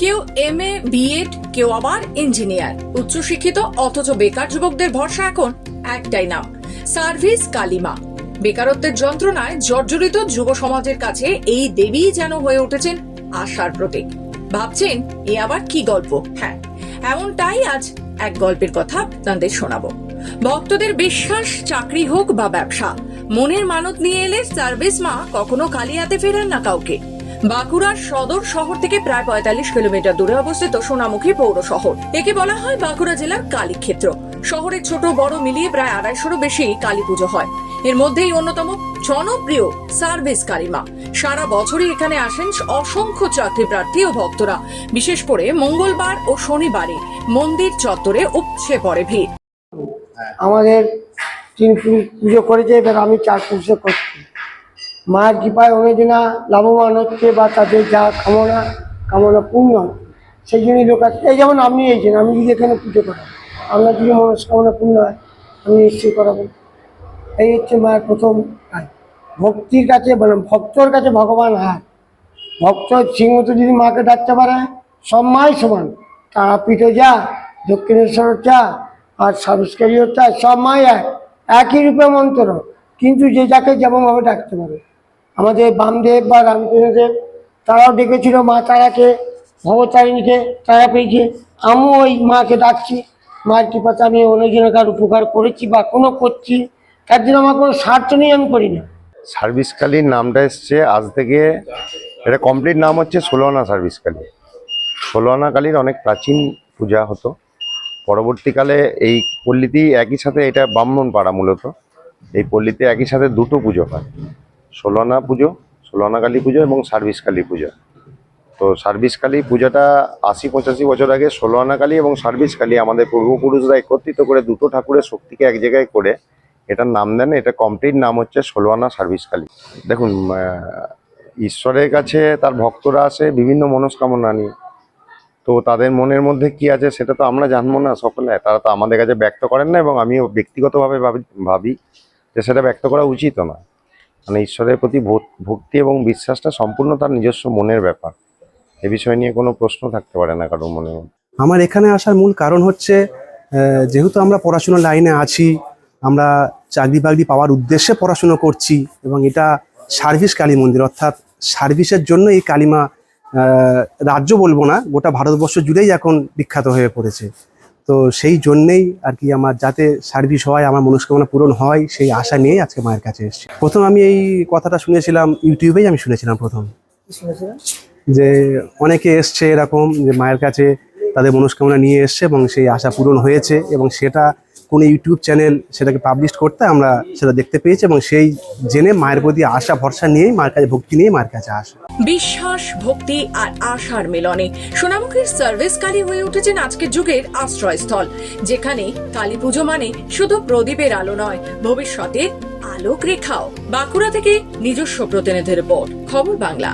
কেউ M A B Ed কেউ আবার ইঞ্জিনিয়ার উচ্চশিক্ষিত অথচ বেকার যুবকদের ভরসা এখন একটাই নাম সার্ভিস কালিমা। বেকারত্বের যন্ত্রণায় জর্জরিত যুব সমাজের কাছে এই দেবী যেন হয়ে উঠেছেন আশার প্রতীক। ভাবছেন, এ আবার কি গল্প? হ্যাঁ এমনটাই আজ এক গল্পের কথা আপনাদের শোনাবো। ভক্তদের বিশ্বাস, চাকরি হোক বা ব্যবসা, মনের মানত নিয়ে এলে সার্ভিস মা কখনো খালি হাতে ফেরান না কাউকে। বাঁকুড়ার সদর শহর থেকে প্রায় পঁয়তাল্লিশ কিলোমিটার দূরে অবস্থিত সোনামুখী পৌর শহর। একে বলা হয় বাঁকুড়া জেলার কালীক্ষেত্র। শহরের ছোট, বড় মিলিয়ে প্রায় আড়াইশোরও বেশি কালী পুজো হয়। এর মধ্যেই অন্যতম জনপ্রিয় সার্ভিস কালিমা। সারা বছরই এখানে আসেন অসংখ্য চাকরি প্রার্থী ও ভক্তরা। বিশেষ করে মঙ্গলবার ও শনিবারে মন্দির চত্বরে উপচে পড়ে ভিড়। আমাদের তিন পুজো করেছে, এবার আমি চার পুজো করছি। মায়ের কৃপায় অনেকদিনা লাভবান হচ্ছে বা তাদের যা কামনা কামনা পূর্ণ। সেই জন্যই লোক আসছে এই যেমন আপনি এইছেন আমি যদি এখানে পুজো করাবো আপনার যদি মনস্কামনা পূর্ণ হয়, আমি নিশ্চয়ই করাবো। এই হচ্ছে মায়ের প্রথম কাজ। ভক্তির কাছে মানে ভক্তর কাছে ভগবান হার ভক্ত সিংহত যদি মাকে ডাকতে পারে সব মাই সমান। তারাপীঠে যা, দক্ষিণেশ্বর চা আর সারস্কারীয় চা সব মাই এক। একই রূপে মন্ত্র। কিন্তু যে যাকে যেমনভাবে ডাকতে পারে আমাদের বামদেব বা রামকৃষ্ণদেব, তারাও ডেকেছিল মা তারাকে ভবতারিণীকে তারা পেয়েছে। আমিও ওই মাকে ডাকছি মায়ের কৃপাতে আমি অনেকজনকার উপকার করেছি বা কোনো করছি, তার জন্য আমার কোনো স্বার্থ নেই, আমি করি না। সার্ভিস কালীর নামটা এসছে, আজ থেকে এটা কমপ্লিট নাম হচ্ছে ষোলোআনা সার্ভিস কালী ষোলোআনা কালীর অনেক প্রাচীন পূজা হতো। পরবর্তীকালে এই পল্লীতেই একই সাথে, এটা ব্রাহ্মণ পাড়া মূলত, এই পল্লীতে একই সাথে দুটো পুজো হয়। ষোলোআনা পুজো ষোলোআনা কালী পুজো এবং সার্ভিস কালী পুজো। তো সার্ভিস কালী পূজাটা আশি পঁচাশি বছর আগে ষোলোআনা কালী এবং সার্ভিস কালী আমাদের পূর্বপুরুষরা একত্রিত করে দুটো ঠাকুরের শক্তিকে এক জায়গায় করে এটার নাম দেন, এটা কমপ্লিট নাম হচ্ছে ষোলোআনা সার্ভিস কালী। দেখুন ঈশ্বরের কাছে তার ভক্তরা আসে, বিভিন্ন মনস্কামনা নিয়ে। তো তাদের মনের মধ্যে কি আছে সেটা তো আমরা জানব না সকলে। তারা তো আমাদের কাছে ব্যক্ত করেন না এবং আমিও ব্যক্তিগতভাবে ভাবি ভাবি যে সেটা ব্যক্ত করা উচিত না মানে ঈশ্বরের প্রতি ভক- ভক্তি এবং বিশ্বাসটা সম্পূর্ণ তার নিজস্ব মনের ব্যাপার। এ বিষয় নিয়ে কোনো প্রশ্ন থাকতে পারে না কারোর মনে আমার এখানে আসার মূল কারণ হচ্ছে যেহেতু আমরা পড়াশোনার লাইনে আছি, আমরা চাকরি বাকরি পাওয়ার উদ্দেশ্যে পড়াশুনো করছি এবং এটা সার্ভিস কালী মন্দির, অর্থাৎ সার্ভিসের জন্য এই কালিমা রাজ্য বলব না, গোটা ভারতবর্ষ জুড়েই এখন বিখ্যাত হয়ে পড়েছে। তো সেই জন্যেই আর কি আমার যাতে সার্ভিস হয় আমার মনস্কামনা পূরণ হয় সেই আশা নিয়েই আজকে মায়ের কাছে এসেছি। প্রথম আমি এই কথাটা শুনেছিলাম ইউটিউবেই আমি শুনেছিলাম প্রথম। যে অনেকে এসছে এরকম যে মায়ের কাছে তাদের মনস্কামনা নিয়ে এসছে এবং সেই আশা পূরণ হয়েছে এবং সেটা কোনো ইউটিউব চ্যানেল সেটাকে পাবলিশ করতে আমরা সেটা দেখতে পেয়েছি এবং সেই জেনে মায়ের প্রতি আশা, ভরসা নিয়েই মার কাছে, ভক্তি নিয়েই মার কাছে আসা। বিশ্বাস, ভক্তি আর আশার মিলনে সোনামুখীর সার্ভিস কালী হয়ে উঠেছেন আজকের যুগের আশ্রয়স্থল, যেখানে কালী পুজো মানে শুধু প্রদীপের আলো নয় ভবিষ্যতের আলোক রেখাও বাঁকুড়া থেকে নিজস্ব প্রতিনিধি রিপোর্ট খবর বাংলা।